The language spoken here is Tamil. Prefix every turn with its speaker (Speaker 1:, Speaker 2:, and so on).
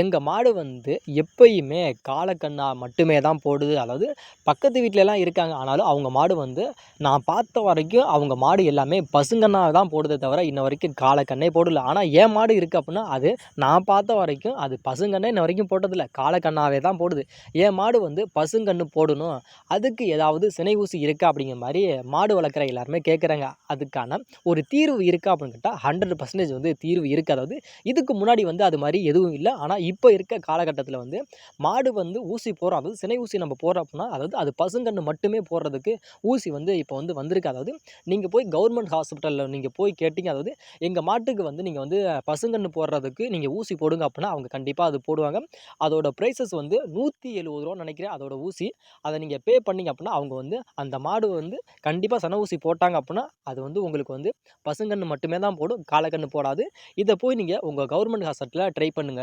Speaker 1: எங்கள் மாடு வந்து எப்பயுமே காலக்கண்ணா மட்டுமே தான் போடுது. அதாவது பக்கத்து வீட்டிலலாம் இருக்காங்க. ஆனாலும் அவங்க மாடு வந்து நான் பார்த்த வரைக்கும் அவங்க மாடு எல்லாமே பசுங்கண்ணாக தான் போடுதே தவிர இன்ன வரைக்கும் காலக்கண்ணே போடல. ஆனால் என் மாடு இருக்குது அப்படின்னா அது நான் பார்த்த வரைக்கும் அது பசுங்கண்ணே இன்ன வரைக்கும் போட்டதில்லை. காலக்கண்ணாவே தான் போடுது. என் மாடு வந்து பசுங்கன்று போடணும். அதுக்கு ஏதாவது சினை ஊசி இருக்கா அப்படிங்கிற மாதிரி மாடு வளர்க்குற எல்லாருமே கேட்குறாங்க அதுக்கான ஒரு தீர்வு இருக்கா அப்படின்னு கேட்டால் ஹண்ட்ரட் பர்சன்டேஜ் வந்து தீர்வு இருக்குது அதாவது இதுக்கு முன்னாடி வந்து அது மாதிரி எதுவும் இல்லை. ஆனால் இப்போ இருக்க காலகட்டத்தில் வந்து மாடு வந்து ஊசி போகிறோம் அதாவது சினை ஊசி நம்ம போடுறோம் அப்படின்னா அதாவது அது பசுங்கன்று மட்டுமே போடுறதுக்கு ஊசி வந்து இப்போ வந்து வந்திருக்கு. அதாவது நீங்கள் போய் கவர்மெண்ட் ஹாஸ்பிட்டலில் நீங்கள் போய் கேட்டிங்க. அதாவது எங்கள் மாட்டுக்கு வந்து நீங்கள் வந்து பசுங்கன்று போடுறதுக்கு நீங்கள் ஊசி போடுங்க அப்படின்னா அவங்க கண்டிப்பாக அது போடுவாங்க. அதோட ப்ரைஸஸ் வந்து நூற்றி எழுபது ரூபான்னு நினைக்கிறேன் அதோட ஊசி. அதை நீங்கள் பே பண்ணிங்க அப்படின்னா அவங்க வந்து அந்த மாடு வந்து கண்டிப்பாக சன ஊசி போட்டாங்க அப்படின்னா அது வந்து உங்களுக்கு வந்து பசுங்கன்று மட்டுமே தான் போடும் காலக்கன்று போடாது. இதை போய் நீங்கள் உங்கள் கவர்மெண்ட் ஹாஸ்பிட்டலில் ட்ரை பண்ணுங்கள்